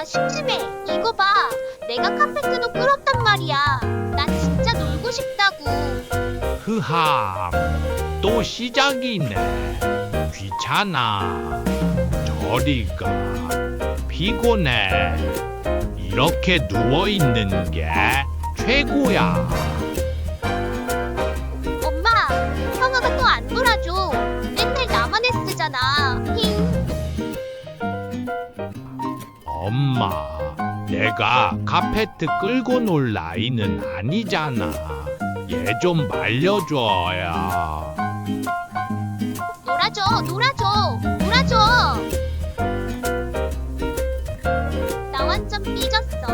나 심심해. 이거 봐. 내가 카페트도 끌었단 말이야. 난 진짜 놀고 싶다고. 흐함 또 시작이네 귀찮아 저리 가 피곤해 이렇게 누워있는 게 최고야 엄마, 형아가 또 안 놀아줘. 맨날 나만 애쓰잖아. 힝. 엄마, 내가 카페트 끌고 놀 나이는 아니잖아. 얘 좀 말려줘야. 놀아줘, 놀아줘, 놀아줘. 나 완전 삐졌어.